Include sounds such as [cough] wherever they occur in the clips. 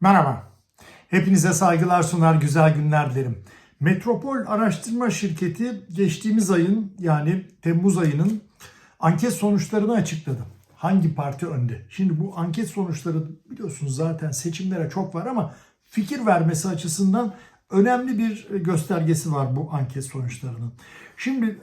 Merhaba. Hepinize saygılar sunar, güzel günler dilerim. Metropol Araştırma Şirketi geçtiğimiz ayın yani Temmuz ayının anket sonuçlarını açıkladı. Hangi parti önde? Şimdi bu anket sonuçları biliyorsunuz zaten seçimlere çok var ama fikir vermesi açısından önemli bir göstergesi var bu anket sonuçlarının. Şimdi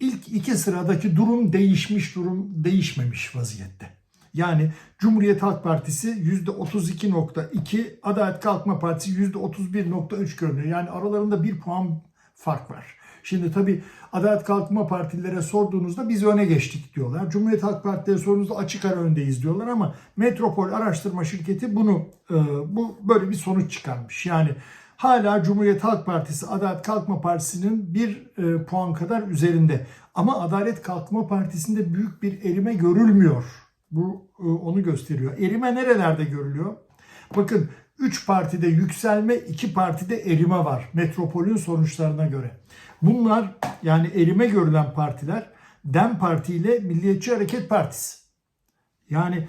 ilk iki sıradaki durum değişmiş, durum değişmemiş vaziyette. Yani Cumhuriyet Halk Partisi %32.2, Adalet Kalkınma Partisi %31.3 görünüyor. Yani aralarında bir puan fark var. Şimdi tabii Adalet Kalkınma Partilere sorduğunuzda biz öne geçtik diyorlar. Cumhuriyet Halk Partilere sorduğunuzda açık ara öndeyiz diyorlar ama Metropol Araştırma Şirketi bunu e, bu böyle bir sonuç çıkarmış. Yani hala Cumhuriyet Halk Partisi Adalet Kalkınma Partisi'nin bir e, puan kadar üzerinde. Ama Adalet Kalkınma Partisi'nde büyük bir erime görülmüyor. Bu e, onu gösteriyor. Erime nerelerde görülüyor? Bakın 3 partide yükselme, 2 partide erime var metropolün sonuçlarına göre. Bunlar yani erime görülen partiler DEM Parti ile Milliyetçi Hareket Partisi. Yani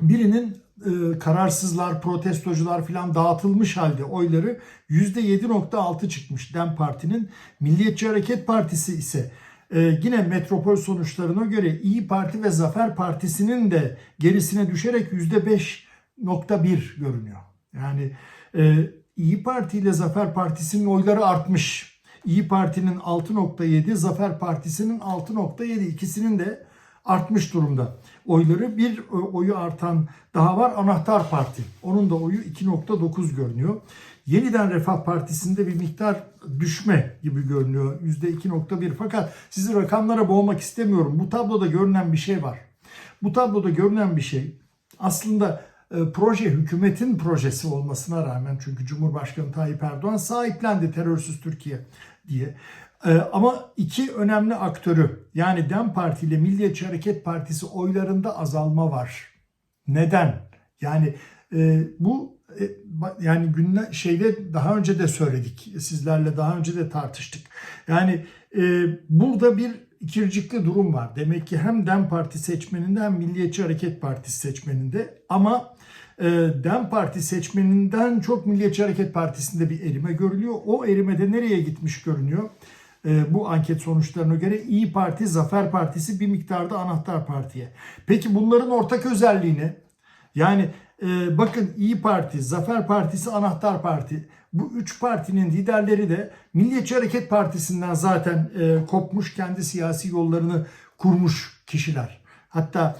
birinin e, kararsızlar, protestocular filan dağıtılmış halde oyları %7.6 çıkmış DEM Parti'nin. Milliyetçi Hareket Partisi ise e, yine metropol sonuçlarına göre İyi Parti ve Zafer Partisi'nin de gerisine düşerek %5.1 görünüyor. Yani e, İyi Parti ile Zafer Partisi'nin oyları artmış. İyi Parti'nin 6.7, Zafer Partisi'nin 6.7 ikisinin de artmış durumda. Oyları bir e, oyu artan daha var Anahtar Parti. Onun da oyu 2.9 görünüyor. Yeniden Refah Partisi'nde bir miktar düşme gibi görünüyor. %2.1 fakat sizi rakamlara boğmak istemiyorum. Bu tabloda görünen bir şey var. Bu tabloda görünen bir şey aslında e, proje hükümetin projesi olmasına rağmen çünkü Cumhurbaşkanı Tayyip Erdoğan sahiplendi terörsüz Türkiye diye. E, ama iki önemli aktörü yani DEM Parti ile Milliyetçi Hareket Partisi oylarında azalma var. Neden? Yani e, bu yani günler şeyde daha önce de söyledik sizlerle daha önce de tartıştık. Yani e, burada bir ikircikli durum var. Demek ki hem DEM Parti seçmeninde hem Milliyetçi Hareket Partisi seçmeninde ama e, DEM Parti seçmeninden çok Milliyetçi Hareket Partisi'nde bir erime görülüyor. O erimede nereye gitmiş görünüyor? E, bu anket sonuçlarına göre İyi Parti, Zafer Partisi bir miktarda anahtar partiye. Peki bunların ortak özelliği ne? Yani e, bakın İyi Parti, Zafer Partisi, Anahtar Parti. Bu üç partinin liderleri de Milliyetçi Hareket Partisi'nden zaten e, kopmuş, kendi siyasi yollarını kurmuş kişiler. Hatta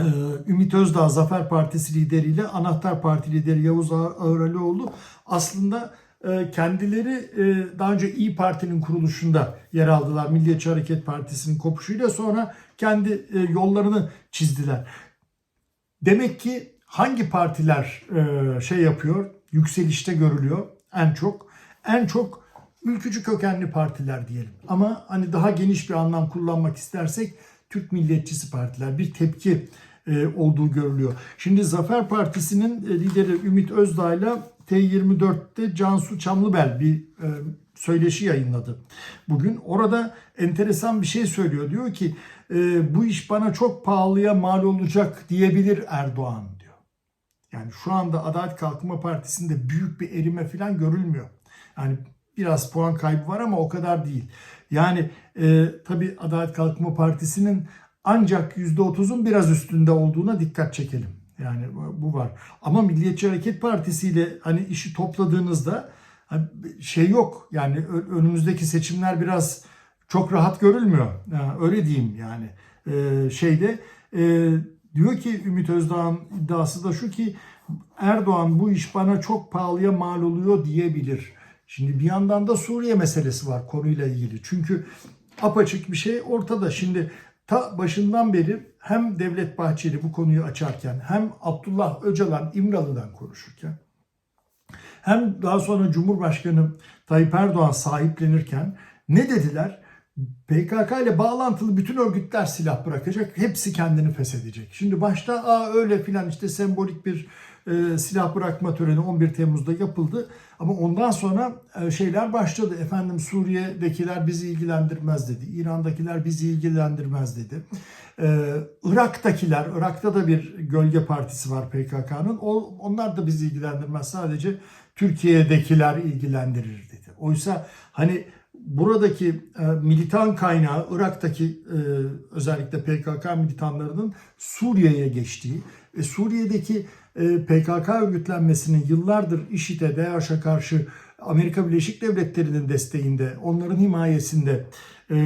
e, Ümit Özdağ Zafer Partisi lideriyle Anahtar Parti lideri Yavuz Ağıralioğlu aslında e, kendileri e, daha önce İyi Parti'nin kuruluşunda yer aldılar. Milliyetçi Hareket Partisi'nin kopuşuyla sonra kendi e, yollarını çizdiler. Demek ki hangi partiler e, şey yapıyor, yükselişte görülüyor en çok? En çok ülkücü kökenli partiler diyelim. Ama hani daha geniş bir anlam kullanmak istersek Türk milliyetçisi partiler bir tepki e, olduğu görülüyor. Şimdi Zafer Partisi'nin e, lideri Ümit Özdağ ile T24'te Cansu Çamlıbel bir e, söyleşi yayınladı. Bugün orada enteresan bir şey söylüyor. Diyor ki e, bu iş bana çok pahalıya mal olacak diyebilir Erdoğan. Yani şu anda Adalet Kalkınma Partisi'nde büyük bir erime falan görülmüyor. Yani biraz puan kaybı var ama o kadar değil. Yani e, tabii Adalet Kalkınma Partisi'nin ancak %30'un biraz üstünde olduğuna dikkat çekelim. Yani bu var. Ama Milliyetçi Hareket Partisi ile hani işi topladığınızda şey yok. Yani önümüzdeki seçimler biraz çok rahat görülmüyor. Yani öyle diyeyim yani. Ee, şeyde e, diyor ki Ümit Özdağ'ın iddiası da şu ki Erdoğan bu iş bana çok pahalıya mal oluyor diyebilir. Şimdi bir yandan da Suriye meselesi var konuyla ilgili. Çünkü apaçık bir şey ortada. Şimdi ta başından beri hem Devlet Bahçeli bu konuyu açarken hem Abdullah Öcalan İmralı'dan konuşurken hem daha sonra Cumhurbaşkanı Tayyip Erdoğan sahiplenirken ne dediler? PKK ile bağlantılı bütün örgütler silah bırakacak. Hepsi kendini feshedecek. Şimdi başta Aa, öyle filan işte sembolik bir e, silah bırakma töreni 11 Temmuz'da yapıldı. Ama ondan sonra e, şeyler başladı. Efendim Suriye'dekiler bizi ilgilendirmez dedi. İran'dakiler bizi ilgilendirmez dedi. E, Irak'takiler, Irak'ta da bir gölge partisi var PKK'nın. Onlar da bizi ilgilendirmez. Sadece Türkiye'dekiler ilgilendirir dedi. Oysa hani buradaki e, militan kaynağı Irak'taki e, özellikle PKK militanlarının Suriye'ye geçtiği ve Suriye'deki e, PKK örgütlenmesinin yıllardır IŞİD'e, DAEŞ'e karşı Amerika Birleşik Devletleri'nin desteğinde, onların himayesinde e,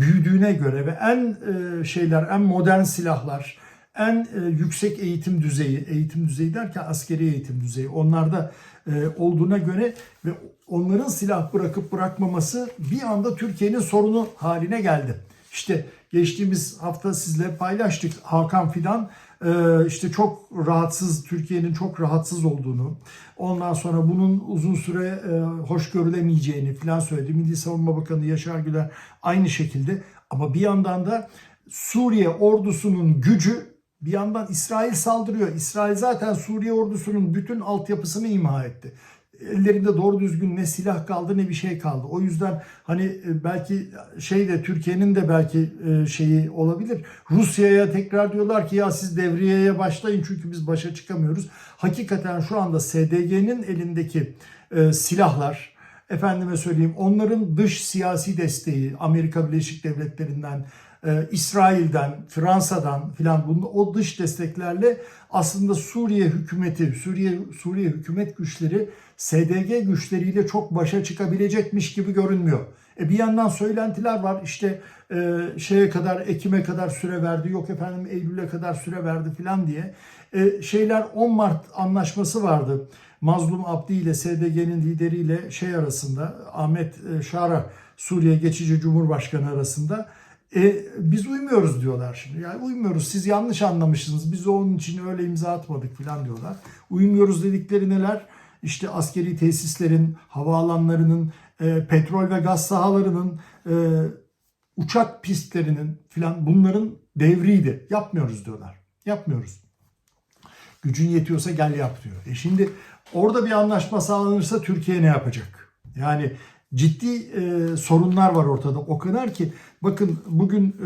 büyüdüğüne göre ve en e, şeyler, en modern silahlar, en e, yüksek eğitim düzeyi, eğitim düzeyi derken askeri eğitim düzeyi onlarda e, olduğuna göre ve onların silah bırakıp bırakmaması bir anda Türkiye'nin sorunu haline geldi. İşte geçtiğimiz hafta sizle paylaştık Hakan Fidan e, işte çok rahatsız Türkiye'nin çok rahatsız olduğunu ondan sonra bunun uzun süre e, hoş görülemeyeceğini falan söyledi. Milli Savunma Bakanı Yaşar Güler aynı şekilde ama bir yandan da Suriye ordusunun gücü bir yandan İsrail saldırıyor. İsrail zaten Suriye ordusunun bütün altyapısını imha etti. Ellerinde doğru düzgün ne silah kaldı ne bir şey kaldı. O yüzden hani e, belki şey de Türkiye'nin de belki e, şeyi olabilir. Rusya'ya tekrar diyorlar ki ya siz devriyeye başlayın çünkü biz başa çıkamıyoruz. Hakikaten şu anda SDG'nin elindeki e, silahlar efendime söyleyeyim onların dış siyasi desteği Amerika Birleşik Devletleri'nden e, İsrail'den, Fransa'dan filan bunun o dış desteklerle aslında Suriye hükümeti, Suriye Suriye hükümet güçleri SDG güçleriyle çok başa çıkabilecekmiş gibi görünmüyor. E bir yandan söylentiler var işte e, şeye kadar Ekim'e kadar süre verdi yok efendim Eylül'e kadar süre verdi filan diye. E, şeyler 10 Mart anlaşması vardı. Mazlum Abdi ile SDG'nin lideriyle şey arasında Ahmet e, Şara Suriye Geçici Cumhurbaşkanı arasında e, biz uymuyoruz diyorlar şimdi. Yani uymuyoruz. Siz yanlış anlamışsınız. Biz onun için öyle imza atmadık falan diyorlar. Uymuyoruz dedikleri neler? İşte askeri tesislerin, havaalanlarının, e, petrol ve gaz sahalarının, e, uçak pistlerinin filan bunların devriydi. Yapmıyoruz diyorlar. Yapmıyoruz. Gücün yetiyorsa gel yap diyor. E şimdi orada bir anlaşma sağlanırsa Türkiye ne yapacak? Yani ciddi e, sorunlar var ortada. O kadar ki bakın bugün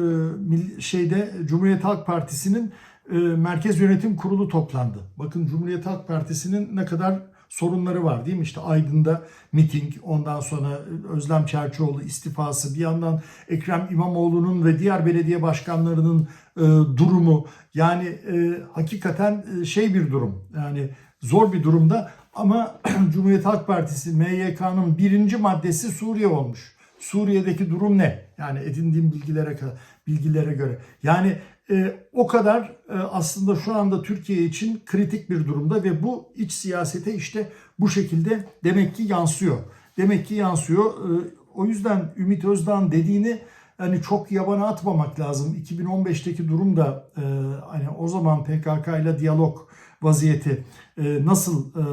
e, şeyde Cumhuriyet Halk Partisi'nin e, Merkez Yönetim Kurulu toplandı. Bakın Cumhuriyet Halk Partisi'nin ne kadar sorunları var değil mi? İşte Aydın'da miting, ondan sonra Özlem Çerçioğlu istifası, bir yandan Ekrem İmamoğlu'nun ve diğer belediye başkanlarının e, durumu. Yani e, hakikaten e, şey bir durum. Yani zor bir durumda ama [clears throat] Cumhuriyet Halk Partisi MYK'nın birinci maddesi Suriye olmuş. Suriye'deki durum ne? Yani edindiğim bilgilere bilgilere göre. Yani e, o kadar e, aslında şu anda Türkiye için kritik bir durumda ve bu iç siyasete işte bu şekilde demek ki yansıyor. Demek ki yansıyor. E, o yüzden Ümit Özdağ'ın dediğini hani çok yabana atmamak lazım. 2015'teki durum da e, hani o zaman PKK ile diyalog vaziyeti e, nasıl e,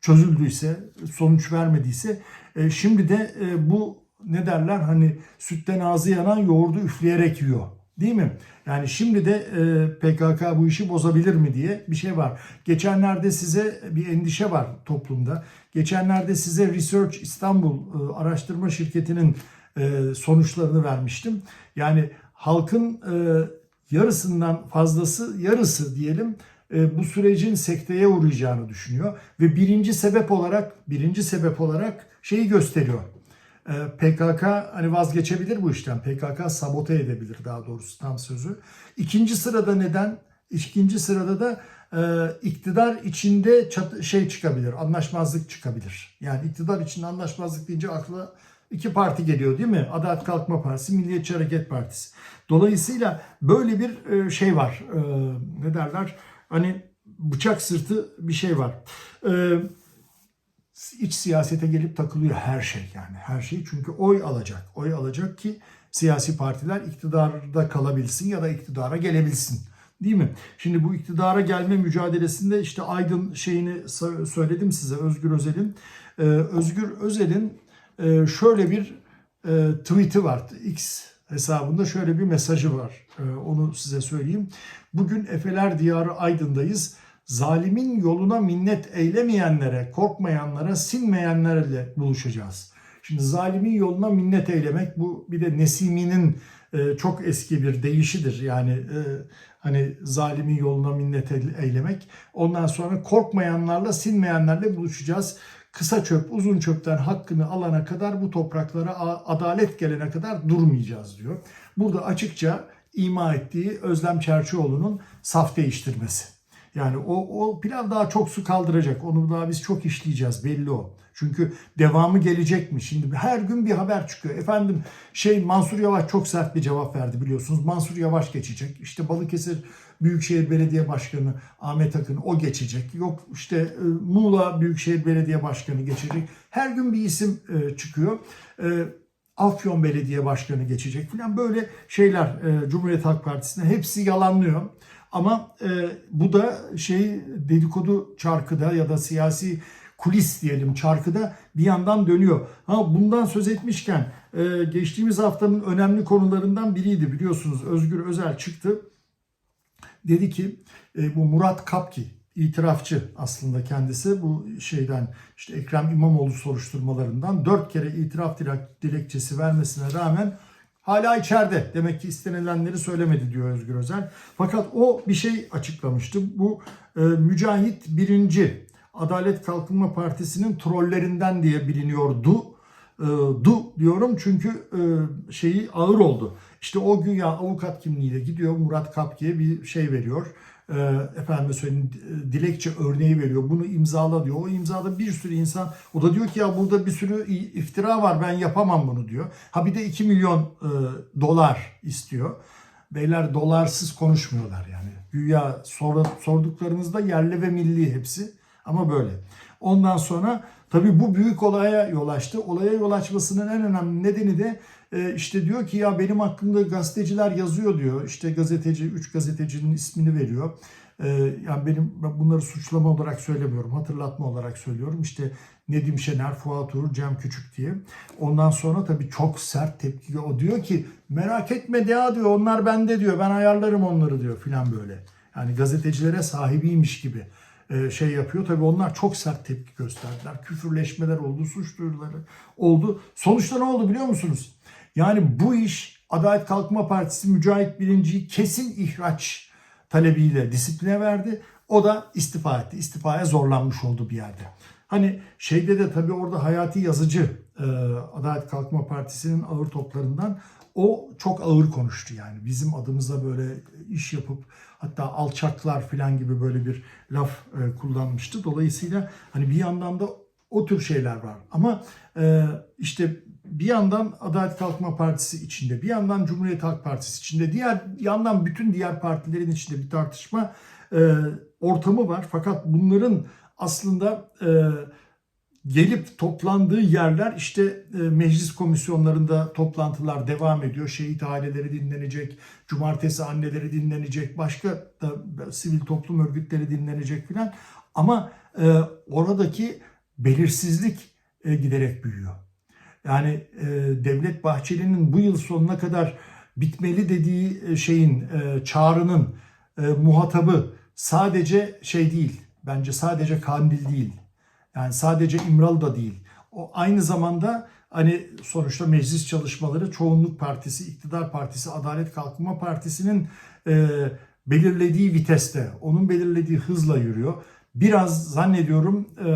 çözüldüyse, sonuç vermediyse e, şimdi de bu ne derler hani sütten ağzı yanan yoğurdu üfleyerek yiyor. Değil mi? Yani şimdi de PKK bu işi bozabilir mi diye bir şey var. Geçenlerde size bir endişe var toplumda. Geçenlerde size Research İstanbul araştırma şirketinin sonuçlarını vermiştim. Yani halkın yarısından fazlası, yarısı diyelim bu sürecin sekteye uğrayacağını düşünüyor ve birinci sebep olarak birinci sebep olarak şeyi gösteriyor. E, PKK hani vazgeçebilir bu işten. PKK sabote edebilir daha doğrusu tam sözü. İkinci sırada neden? İkinci sırada da e, iktidar içinde şey çıkabilir, anlaşmazlık çıkabilir. Yani iktidar içinde anlaşmazlık deyince akla iki parti geliyor değil mi? Adalet Kalkma Partisi, Milliyetçi Hareket Partisi. Dolayısıyla böyle bir şey var. Ne derler? Hani bıçak sırtı bir şey var. Ee, iç siyasete gelip takılıyor her şey yani her şey çünkü oy alacak. Oy alacak ki siyasi partiler iktidarda kalabilsin ya da iktidara gelebilsin. Değil mi? Şimdi bu iktidara gelme mücadelesinde işte Aydın şeyini söyledim size Özgür Özel'in. Ee, Özgür Özel'in e, şöyle bir e, tweet'i var. X hesabında şöyle bir mesajı var. E, onu size söyleyeyim. Bugün Efeler Diyarı Aydın'dayız. Zalimin yoluna minnet eylemeyenlere, korkmayanlara, sinmeyenlerle buluşacağız. Şimdi zalimin yoluna minnet eylemek bu bir de Nesimi'nin e, çok eski bir deyişidir. Yani e, hani zalimin yoluna minnet eylemek. Ondan sonra korkmayanlarla, sinmeyenlerle buluşacağız. Kısa çöp, uzun çöpten hakkını alana kadar bu topraklara adalet gelene kadar durmayacağız diyor. Burada açıkça ima ettiği Özlem Çerçioğlu'nun saf değiştirmesi. Yani o, o pilav daha çok su kaldıracak. Onu daha biz çok işleyeceğiz belli o. Çünkü devamı gelecek mi? Şimdi her gün bir haber çıkıyor. Efendim şey Mansur Yavaş çok sert bir cevap verdi biliyorsunuz. Mansur Yavaş geçecek. İşte Balıkesir Büyükşehir Belediye Başkanı Ahmet Akın o geçecek. Yok işte e, Muğla Büyükşehir Belediye Başkanı geçecek. Her gün bir isim e, çıkıyor. E, Afyon Belediye Başkanı geçecek falan böyle şeyler Cumhuriyet Halk Partisi'ne hepsi yalanlıyor. Ama bu da şey dedikodu çarkıda ya da siyasi kulis diyelim çarkıda bir yandan dönüyor. Ha bundan söz etmişken geçtiğimiz haftanın önemli konularından biriydi biliyorsunuz. Özgür Özel çıktı. Dedi ki e, bu Murat Kapki itirafçı aslında kendisi. Bu şeyden işte Ekrem İmamoğlu soruşturmalarından dört kere itiraf dilekçesi vermesine rağmen hala içeride. Demek ki istenilenleri söylemedi diyor Özgür Özel. Fakat o bir şey açıklamıştı. Bu e, Mücahit birinci Adalet Kalkınma Partisi'nin trollerinden diye biliniyordu. E, du diyorum çünkü e, şeyi ağır oldu. İşte o gün ya avukat kimliğiyle gidiyor Murat Kapki'ye bir şey veriyor. E, efendim söyleyeyim dilekçe örneği veriyor. Bunu imzala diyor. O imzada bir sürü insan o da diyor ki ya burada bir sürü iftira var ben yapamam bunu diyor. Ha bir de 2 milyon e, dolar istiyor. Beyler dolarsız konuşmuyorlar yani. Güya sor, sorduklarınızda yerli ve milli hepsi ama böyle. Ondan sonra tabii bu büyük olaya yol açtı. Olaya yol açmasının en önemli nedeni de e, işte diyor ki ya benim hakkımda gazeteciler yazıyor diyor. İşte gazeteci, üç gazetecinin ismini veriyor. E, yani benim ben bunları suçlama olarak söylemiyorum, hatırlatma olarak söylüyorum. İşte Nedim Şener, Fuat Uğur, Cem Küçük diye. Ondan sonra tabii çok sert tepki. O diyor ki merak etme ya diyor onlar bende diyor ben ayarlarım onları diyor filan böyle. Yani gazetecilere sahibiymiş gibi e, şey yapıyor. Tabii onlar çok sert tepki gösterdiler. Küfürleşmeler oldu, suç duyuruları oldu. Sonuçta ne oldu biliyor musunuz? Yani bu iş Adalet Kalkınma Partisi Mücahit Birinci'yi kesin ihraç talebiyle disipline verdi. O da istifa etti. İstifaya zorlanmış oldu bir yerde. Hani şeyde de tabii orada Hayati Yazıcı e, Adalet Kalkınma Partisi'nin ağır toplarından o çok ağır konuştu yani. Bizim adımıza böyle iş yapıp hatta alçaklar falan gibi böyle bir laf e, kullanmıştı. Dolayısıyla hani bir yandan da o tür şeyler var. Ama e, işte bir yandan Adalet Kalkınma Partisi içinde, bir yandan Cumhuriyet Halk Partisi içinde, diğer yandan bütün diğer partilerin içinde bir tartışma e, ortamı var. Fakat bunların aslında e, gelip toplandığı yerler işte e, meclis komisyonlarında toplantılar devam ediyor. Şehit aileleri dinlenecek, cumartesi anneleri dinlenecek, başka da sivil toplum örgütleri dinlenecek filan. Ama e, oradaki belirsizlik e, giderek büyüyor. Yani e, Devlet Bahçeli'nin bu yıl sonuna kadar bitmeli dediği e, şeyin e, çağrının e, muhatabı sadece şey değil. Bence sadece Kandil değil. Yani sadece İmralı da değil. O aynı zamanda hani sonuçta meclis çalışmaları çoğunluk partisi, iktidar partisi, Adalet Kalkınma Partisi'nin e, belirlediği viteste, onun belirlediği hızla yürüyor. Biraz zannediyorum e,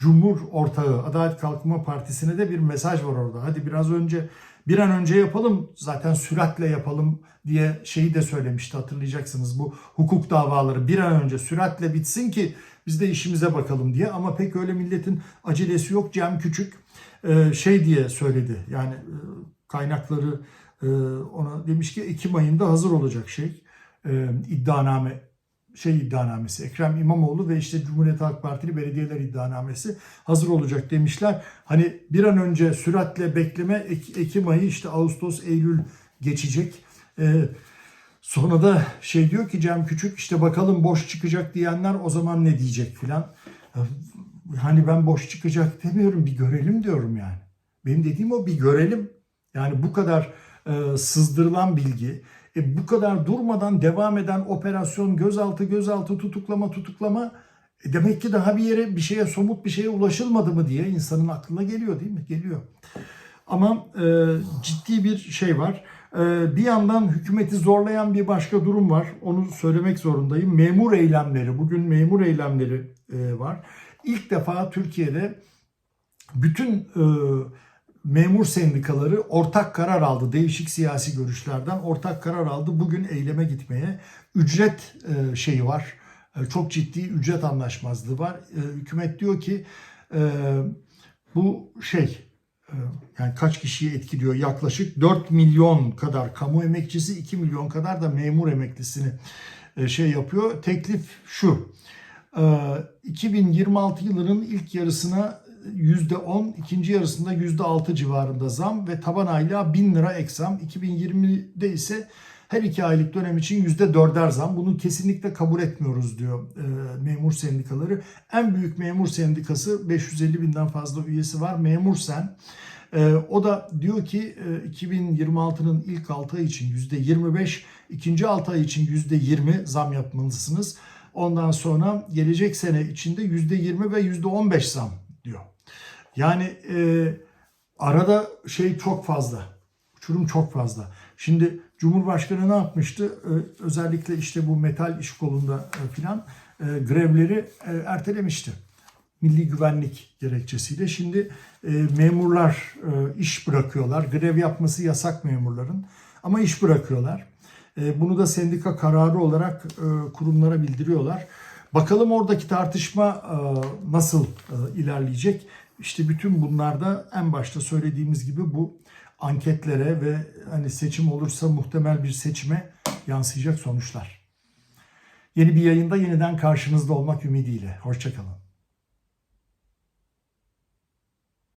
Cumhur ortağı Adalet Kalkınma Partisi'ne de bir mesaj var orada. Hadi biraz önce bir an önce yapalım zaten süratle yapalım diye şeyi de söylemişti hatırlayacaksınız. Bu hukuk davaları bir an önce süratle bitsin ki biz de işimize bakalım diye. Ama pek öyle milletin acelesi yok. Cem Küçük e, şey diye söyledi yani e, kaynakları e, ona demiş ki Ekim ayında hazır olacak şey iddianame şey iddianamesi Ekrem İmamoğlu ve işte Cumhuriyet Halk Partili belediyeler iddianamesi hazır olacak demişler. Hani bir an önce süratle bekleme Ek- Ekim ayı işte Ağustos Eylül geçecek. Ee, sonra da şey diyor ki Cem Küçük işte bakalım boş çıkacak diyenler o zaman ne diyecek filan. Hani ben boş çıkacak demiyorum bir görelim diyorum yani. Benim dediğim o bir görelim. Yani bu kadar e, sızdırılan bilgi, e, bu kadar durmadan devam eden operasyon, gözaltı, gözaltı, tutuklama, tutuklama e, demek ki daha bir yere, bir şeye, somut bir şeye ulaşılmadı mı diye insanın aklına geliyor değil mi? Geliyor. Ama e, ciddi bir şey var. E, bir yandan hükümeti zorlayan bir başka durum var. Onu söylemek zorundayım. Memur eylemleri. Bugün memur eylemleri e, var. İlk defa Türkiye'de bütün e, memur sendikaları ortak karar aldı. Değişik siyasi görüşlerden ortak karar aldı. Bugün eyleme gitmeye. Ücret e, şeyi var. E, çok ciddi ücret anlaşmazlığı var. E, hükümet diyor ki bu şey yani kaç kişiyi etkiliyor? Yaklaşık 4 milyon kadar kamu emekçisi, 2 milyon kadar da memur emeklisini şey yapıyor. Teklif şu. e, 2026 yılının ilk yarısına %10, ikinci yarısında %6 civarında zam ve taban aylığa 1000 lira ek zam. 2020'de ise her iki aylık dönem için %4'er zam. Bunu kesinlikle kabul etmiyoruz diyor e, memur sendikaları. En büyük memur sendikası 550 binden fazla üyesi var. Memur Sen. E, o da diyor ki e, 2026'nın ilk 6 ay için %25, ikinci 6 ay için %20 zam yapmalısınız. Ondan sonra gelecek sene içinde %20 ve %15 zam. Yani e, arada şey çok fazla. Uçurum çok fazla. Şimdi Cumhurbaşkanı ne yapmıştı? Ee, özellikle işte bu metal iş kolunda e, filan e, grevleri e, ertelemişti. Milli güvenlik gerekçesiyle. Şimdi e, memurlar e, iş bırakıyorlar. Grev yapması yasak memurların. Ama iş bırakıyorlar. E, bunu da sendika kararı olarak e, kurumlara bildiriyorlar. Bakalım oradaki tartışma e, nasıl e, ilerleyecek? İşte bütün bunlarda en başta söylediğimiz gibi bu anketlere ve hani seçim olursa muhtemel bir seçime yansıyacak sonuçlar. Yeni bir yayında yeniden karşınızda olmak ümidiyle. Hoşçakalın.